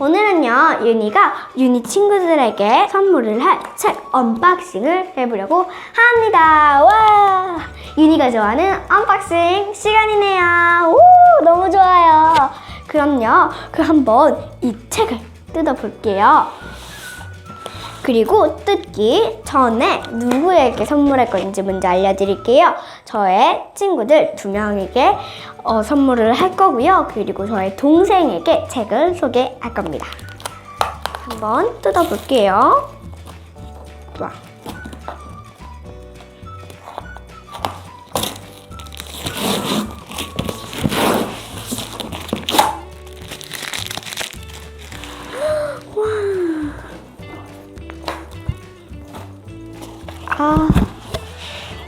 오늘은요, 윤희가 윤희 친구들에게 선물을 할 책 언박싱을 해보려고 합니다. 와! 윤희가 좋아하는 언박싱 시간이네요. 오, 너무 좋아요. 그럼요, 그 한번 이 책을 뜯어볼게요. 그리고 뜯기 전에 누구에게 선물할 건지 먼저 알려드릴게요. 저의 친구들 두 명에게 어, 선물을 할 거고요. 그리고 저의 동생에게 책을 소개할 겁니다. 한번 뜯어볼게요. 와. 아.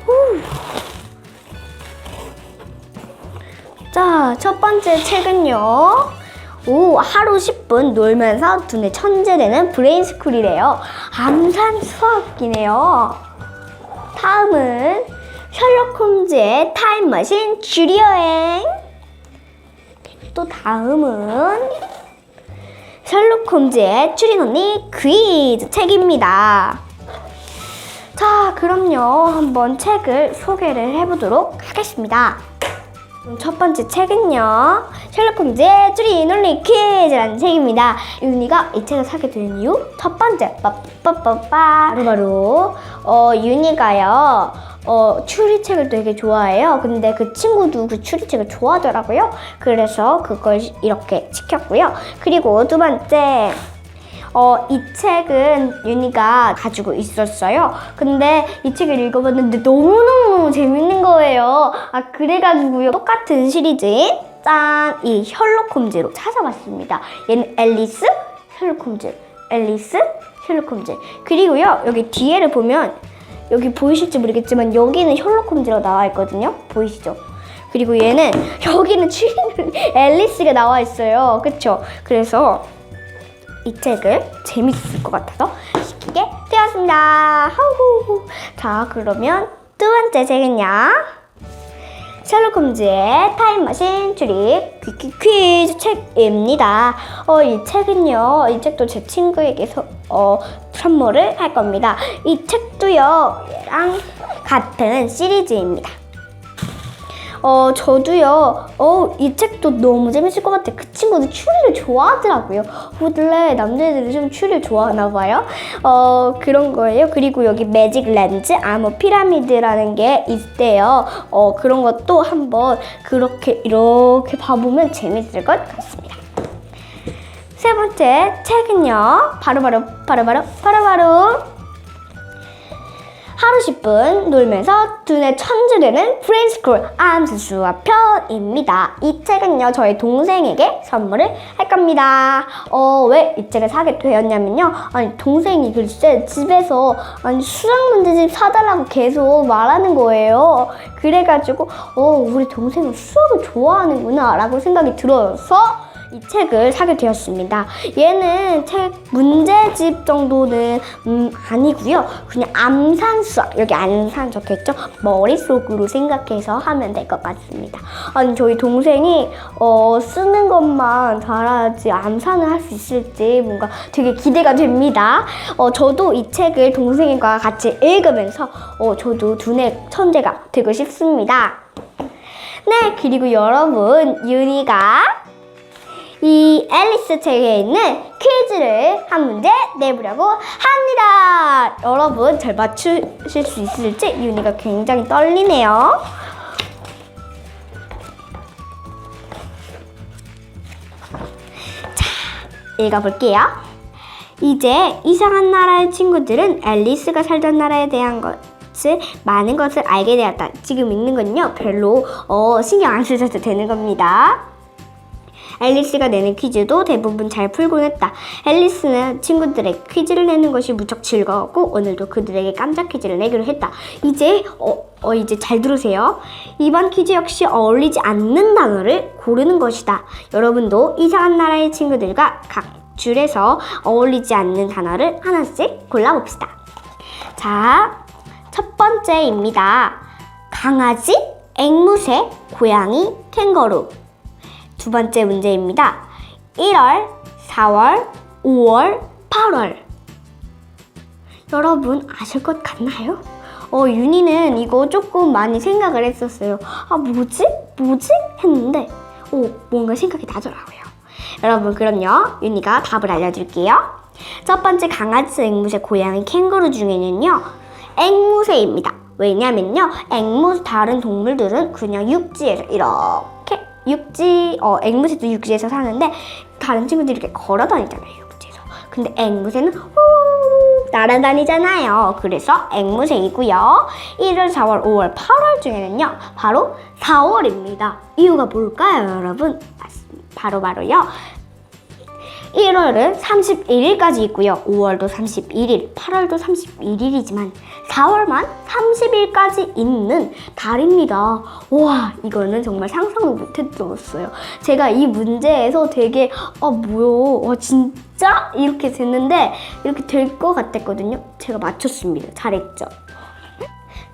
후. 자, 첫 번째 책은요. 오, 하루 10분 놀면서 두뇌 천재되는 브레인스쿨이래요. 암산 수학이네요. 다음은 셜록 홈즈의 타임머신 주리 여행. 또 다음은 셜록 홈즈의 언니 퀴즈 책입니다. 자, 그럼요. 한번 책을 소개를 해보도록 하겠습니다. 첫 번째 책은요. 셜록 홈즈의 추리 논리 퀴즈라는 책입니다. 윤희가 이 책을 사게 된 이유 첫 번째 빠빠빠빠 바로바로 어 윤희가요. 어 추리책을 되게 좋아해요. 근데 그 친구도 그 추리책을 좋아하더라고요. 그래서 그걸 이렇게 시켰고요. 그리고 두 번째 어, 이 책은 윤희가 가지고 있었어요. 근데 이 책을 읽어봤는데 너무너무 재밌는 거예요. 아, 그래가지고요. 똑같은 시리즈인 짠! 이 홈즈로 찾아봤습니다. 얘는 앨리스, 홈즈, 앨리스, 홈즈. 그리고요, 여기 뒤에를 보면 여기 보이실지 모르겠지만 여기는 홈즈로 나와 있거든요. 보이시죠? 그리고 얘는 여기는 추리는 앨리스가 나와 있어요. 그쵸? 그래서 이 책을 재밌을 것 같아서 시키게 되었습니다. 하우. 자, 그러면 두 번째 책은요. 셜록 홈즈의 타임머신 출입 퀴퀴 퀴즈 책입니다. 어, 이 책은요, 이 책도 제 친구에게 서, 어, 선물을 할 겁니다. 이 책도요, 얘랑 같은 시리즈입니다. 어, 저도요, 어, 이 책도 너무 재밌을 것 같아요. 그 친구도 추리를 좋아하더라고요. 원래 남자애들이 좀 추리를 좋아하나 봐요. 어, 그런 거예요. 그리고 여기 매직 렌즈, 암호 피라미드라는 게 있대요. 어, 그런 것도 한번 그렇게, 이렇게 봐보면 재밌을 것 같습니다. 세 번째 책은요, 바로바로, 바로바로, 바로바로, 하루 10분 놀면서 두뇌 천재되는 브레인스쿨 암수 수업 편입니다. 이 책은요 저희 동생에게 선물을 할 겁니다. 어 왜 이 책을 사게 되었냐면요. 아니 동생이 글쎄 집에서 아니 수학 문제집 사달라고 계속 말하는 거예요. 그래가지고 어 우리 동생은 수학을 좋아하는구나 라고 생각이 들어서. 이 책을 사게 되었습니다. 얘는 책 문제집 정도는 음, 아니고요. 그냥 암산 수학 여기 암산 적혀있죠. 머릿속으로 생각해서 하면 될 것 같습니다. 아니 저희 동생이 어, 쓰는 것만 잘하지 암산을 할 수 있을지 뭔가 되게 기대가 됩니다. 어, 저도 이 책을 동생과 같이 읽으면서 어, 저도 두뇌 천재가 되고 싶습니다. 네, 그리고 여러분, 윤희가 이 앨리스 책에 있는 퀴즈를 한 문제 내보려고 합니다. 여러분 잘 맞추실 수 있을지 윤희가 굉장히 떨리네요. 자, 읽어볼게요. 이제 이상한 나라의 친구들은 앨리스가 살던 나라에 대한 것을 많은 것을 알게 되었다. 지금 읽는 건요 별로 어, 신경 안 쓰셔도 되는 겁니다. 앨리스가 내는 퀴즈도 대부분 잘 풀곤 했다. 앨리스는 친구들의 퀴즈를 내는 것이 무척 즐거웠고 오늘도 그들에게 깜짝 퀴즈를 내기로 했다. 이제 어, 어 이제 잘 들으세요. 이번 퀴즈 역시 어울리지 않는 단어를 고르는 것이다. 여러분도 이상한 나라의 친구들과 각 줄에서 어울리지 않는 단어를 하나씩 골라봅시다. 자, 첫 번째입니다. 강아지, 앵무새, 고양이, 캥거루. 두 번째 문제입니다. 1월 4월, 5월, 8월. 여러분 아실 것 같나요? 어, 윤희는 이거 조금 많이 생각을 했었어요. 아, 뭐지? 뭐지? 했는데, 오, 뭔가 생각이 나더라고요. 여러분, 그럼요. 윤희가 답을 알려줄게요. 첫 번째 강아지, 앵무새, 고양이, 캥거루 중에는요, 앵무새입니다. 왜냐면요, 앵무새 다른 동물들은 그냥 육지에서 이렇게 육지, 어, 앵무새도 육지에서 사는데 다른 친구들이 이렇게 걸어 다니잖아요, 육지에서. 근데 앵무새는 후 날아다니잖아요. 그래서 앵무새이고요. 1월, 4월, 5월, 8월 중에는요, 바로 4월입니다. 이유가 뭘까요, 여러분? 바로 바로요. 1월은 31일까지 있고요. 5월도 31일, 8월도 31일이지만 4월만 30일까지 있는 달입니다. 와, 이거는 정말 상상도 못했었어요. 제가 이 문제에서 되게 아 뭐요? 와 진짜 이렇게 됐는데 이렇게 될 것 같았거든요. 제가 맞췄습니다. 잘했죠.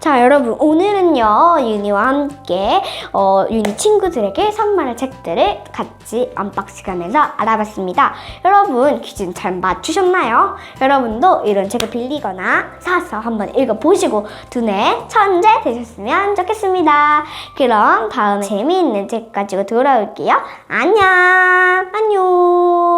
자, 여러분, 오늘은요, 윤희와 함께, 어, 윤희 친구들에게 선물할 책들을 같이 언박싱 하면서 알아봤습니다. 여러분, 퀴즈는 잘 맞추셨나요? 여러분도 이런 책을 빌리거나 사서 한번 읽어보시고 두뇌 천재 되셨으면 좋겠습니다. 그럼 다음에 재미있는 책 가지고 돌아올게요. 안녕! 안녕!